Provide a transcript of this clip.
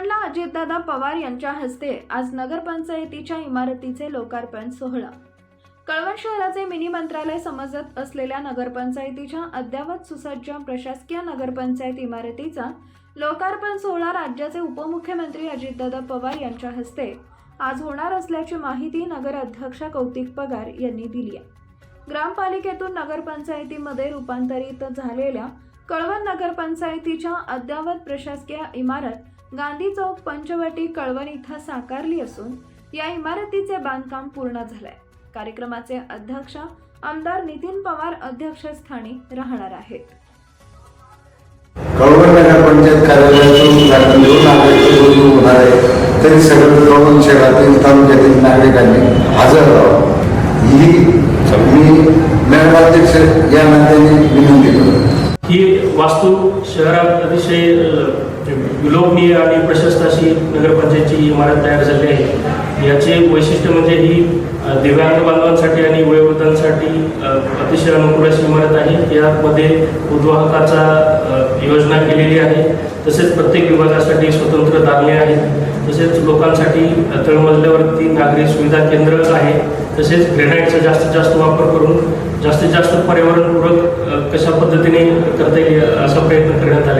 कळवणला अजितदादा पवार यांच्या हस्ते आज नगरपंचायतीच्या इमारतीचे लोकार्पण सोहळा. कळवण शहराचे मिनी मंत्रालय समजत असलेल्या नगरपंचायतीच्या अद्ययावत सुसज्ज प्रशासकीय नगरपंचायत इमारतीचा लोकार्पण सोहळा राज्याचे उपमुख्यमंत्री अजितदादा पवार यांच्या हस्ते आज होणार असल्याची माहिती नगर अध्यक्ष कौतिक पगार यांनी दिली आहे. ग्रामपालिकेतून नगरपंचायतीमध्ये रूपांतरित झालेल्या कळवण नगरपंचायतीच्या अद्ययावत प्रशासकीय इमारत गांधी चौक पंचवटी कळवण इथं साकारली असून या इमारतीचे बांधकाम पूर्ण झालंय. कार्यक्रमाचे अध्यक्ष आमदार नितीन पवार अध्यक्षस्थानी राहणार आहेत. कळवण नगरपंचायत कार्यालयातून उद्घाटन देऊन नागरिक रुजू होणार आहे. तरी सगळं कळवण शहरातील तालुक्यातील नागरिकांनी हजर राहावं. ही मी नगराध्यक्ष या नात्याने विनंती करतो. ही वास्तू शहरात अतिशय विलोभनीय आणि प्रशस्त अशी नगरपंचायतची इमारत तयार झाली आहे. याचे वैशिष्ट्य म्हणजे ही दिव्यांग बांधवांसाठी आणि वयोवृद्धांसाठी अतिशय अनुकूल अशी इमारत आहे. यामध्ये उद्वाहकाचा योजना केलेली आहे. तसेच प्रत्येक विभागासाठी स्वतंत्र दालने आहेत. तसेच लोकांसाठी तळमजल्यावरती नागरी सुविधा केंद्र आहे. तसेच ग्रेनाईटचा जास्तीत जास्त वापर करून जास्तीत जास्त पर्यावरणपूरक कशा पद्धतीने करता येईल असा प्रयत्न करण्यात आला